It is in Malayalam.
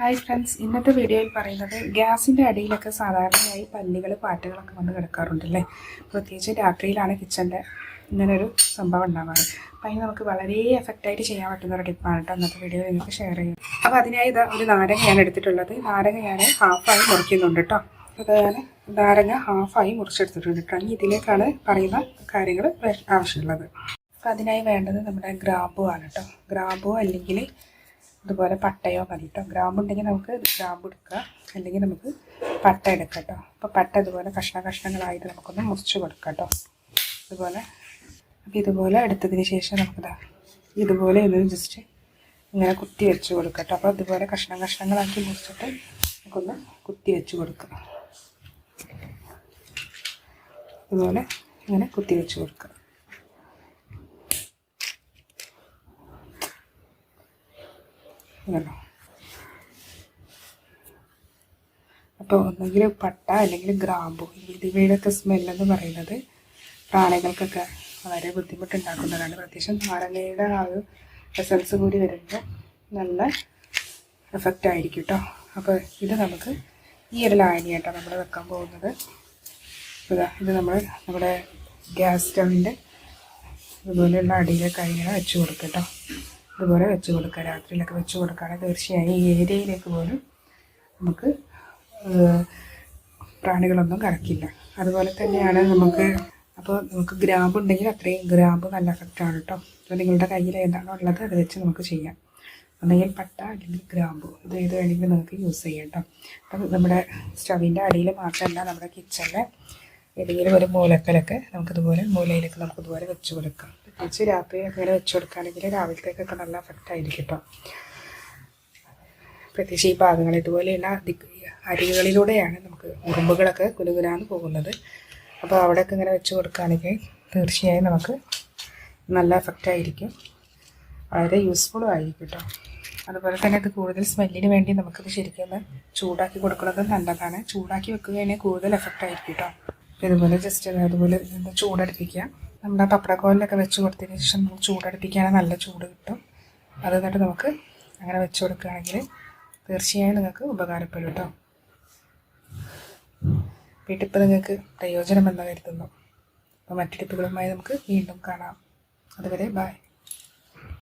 ഹായ് ഫ്രണ്ട്സ് ഇന്നത്തെ വീഡിയോയിൽ പറയുന്നത് ഗ്യാസിന്റെ അടിയിലൊക്കെ സാധാരണയായി പല്ലികൾ പാറ്റകളൊക്കെ വന്ന് കിടക്കാറുണ്ടല്ലേ? പ്രത്യേകിച്ച് രാത്രിയിലാണ് കിച്ചന്റെ ഇങ്ങനൊരു സംഭവം ഉണ്ടാവാറ്. അപ്പം അതിന് നമുക്ക് വളരെ എഫക്റ്റായിട്ട് ചെയ്യാൻ പറ്റുന്ന ഒരു ടിപ്പാണ് കേട്ടോ അന്നത്തെ വീഡിയോ നിങ്ങൾക്ക് ഷെയർ ചെയ്യും അപ്പോൾ അതിനായി ഇതാ ഒരു നാരങ്ങ ഞാൻ എടുത്തിട്ടുള്ളത്. നാരങ്ങ ഞാൻ ഹാഫായി മുറിക്കുന്നുണ്ട് കേട്ടോ അപ്പോൾ ഞാൻ നാരങ്ങ ഹാഫായി മുറിച്ചെടുത്തിട്ടുണ്ട് കേട്ടോ ഇനി ഇതിലേക്കാണ് പറയുന്ന കാര്യങ്ങൾ ആവശ്യമുള്ളത്. അപ്പോൾ അതിനായി വേണ്ടത് നമ്മുടെ ഗ്രാബു ആണ് കേട്ടോ ഗ്രാബു അല്ലെങ്കിൽ ഇതുപോലെ പട്ടയോ മതി കേട്ടോ ഗ്രാമ്പുണ്ടെങ്കിൽ നമുക്ക് ഗ്രാമ്പ് എടുക്കുക. അല്ലെങ്കിൽ നമുക്ക് പട്ട എടുക്കാം കേട്ടോ. അപ്പോൾ പട്ട ഇതുപോലെ കഷ്ണ കഷ്ണങ്ങളായിട്ട് നമുക്കൊന്ന് മുറിച്ച് കൊടുക്കാം കേട്ടോ. ഇതുപോലെ. അപ്പോൾ ഇതുപോലെ എടുത്തതിന് ശേഷം നമുക്കിതാ ഇതുപോലെ ഒന്ന് ജസ്റ്റ് ഇങ്ങനെ കുത്തി വെച്ച് കൊടുക്കാം കേട്ടോ. അപ്പോൾ ഇതുപോലെ കഷ്ണം കഷ്ണങ്ങളാക്കി മുറിച്ചിട്ട് നമുക്കൊന്ന് കുത്തി വെച്ച് കൊടുക്കുക ഇതുപോലെ ഇങ്ങനെ കുത്തി വെച്ച് കൊടുക്കുക ഇതല്ലോ അപ്പോൾ ഒന്നെങ്കിൽ പട്ട അല്ലെങ്കിൽ ഗ്രാമ്പു ഇതിവയുടെയൊക്കെ സ്മെല്ലെന്ന് പറയുന്നത് പ്രാണികൾക്കൊക്കെ വളരെ ബുദ്ധിമുട്ടുണ്ടാക്കുന്നതാണ്. പ്രത്യേകിച്ചും നാരങ്ങയുടെ ആ ഒരു എസൻസ് കൂടി വരുമ്പോൾ നല്ല എഫക്റ്റ് ആയിരിക്കും കേട്ടോ അപ്പോൾ ഇത് നമുക്ക് ഈ ഒരു ലായനിയായിട്ടാണ് നമ്മൾ വെക്കാൻ പോകുന്നത്. ഇതാ നമ്മൾ നമ്മുടെ ഗ്യാസ് സ്റ്റവിന്റെ അതുപോലെയുള്ള അടിയിലെ ഇങ്ങനെ വെച്ച് കൊടുക്കുക ഇതുപോലെ വെച്ച് കൊടുക്കുക. രാത്രിയിലൊക്കെ വെച്ച് കൊടുക്കുകയാണെങ്കിൽ തീർച്ചയായും ഈ ഏരിയയിലേക്ക് പോലും നമുക്ക് പ്രാണികളൊന്നും കറക്കില്ല. അതുപോലെ തന്നെയാണ് നമുക്ക് അപ്പോൾ നമുക്ക് ഗ്രാമ്പ് ഉണ്ടെങ്കിൽ അത്രയും ഗ്രാമ്പ് നല്ല എഫക്റ്റാണ് കേട്ടോ അപ്പോൾ നിങ്ങളുടെ കയ്യിൽ ഏതാണോ ഉള്ളത് അത് വെച്ച് നമുക്ക് ചെയ്യാം. ഒന്നെങ്കിൽ പട്ട അല്ലെങ്കിൽ ഗ്രാമ്പു. ഇത് ഏത് വേണമെങ്കിലും നമുക്ക് യൂസ് ചെയ്യാം കേട്ടോ അപ്പം നമ്മുടെ സ്റ്റവിന്റെ അടിയിൽ മാത്രമല്ല നമ്മുടെ കിച്ചണിലെ ഏതെങ്കിലും ഒരു മൂലക്കലൊക്കെ നമുക്കിതുപോലെ മൂലയിലൊക്കെ നമുക്കിതുപോലെ വെച്ച് കൊടുക്കാം. പ്രത്യേകിച്ച് രാത്രി അങ്ങനെ വെച്ച് കൊടുക്കുകയാണെങ്കിൽ രാവിലത്തേക്കൊക്കെ നല്ല എഫക്റ്റ് ആയിരിക്കും കേട്ടോ പ്രത്യേകിച്ച് ഈ ഭാഗങ്ങൾ ഇതുപോലെയുള്ള അരികളിലൂടെയാണ് നമുക്ക് ഉറുമ്പുകളൊക്കെ കുലുകുലാന്ന് പോകുന്നത്. അപ്പോൾ അവിടെയൊക്കെ ഇങ്ങനെ വെച്ച് കൊടുക്കുകയാണെങ്കിൽ തീർച്ചയായും നമുക്ക് നല്ല എഫക്റ്റ് ആയിരിക്കും. വളരെ യൂസ്ഫുള്ളും ആയിരിക്കും കേട്ടോ അതുപോലെ തന്നെ ഇത് കൂടുതൽ സ്മെല്ലിന് വേണ്ടി നമുക്കിത് ശരിക്കും ചൂടാക്കി കൊടുക്കുന്നത് നല്ലതാണ്. ചൂടാക്കി വെക്കുകയാണെങ്കിൽ കൂടുതൽ എഫക്റ്റ് ആയിരിക്കും കേട്ടോ ഇതുപോലെ ജസ്റ്റ് അതുപോലെ ചൂടടുപ്പിക്കുക. നമ്മുടെ പപ്പടക്കോലിലൊക്കെ വെച്ച് കൊടുത്തതിന് ശേഷം നമുക്ക് ചൂടടുപ്പിക്കുകയാണെങ്കിൽ നല്ല ചൂട് കിട്ടും. അത് എന്നിട്ട് നമുക്ക് അങ്ങനെ വെച്ച് കൊടുക്കുകയാണെങ്കിൽ തീർച്ചയായും നിങ്ങൾക്ക് ഉപകാരപ്പെടും കേട്ടോ. വീട്ടിപ്പ് ടിപ്പ് നിങ്ങൾക്ക് പ്രയോജനമെന്ന് കരുതുന്നു. അപ്പോൾ മറ്റു ടിപ്പുകളുമായി നമുക്ക് വീണ്ടും കാണാം. അതുവരെ ബൈ.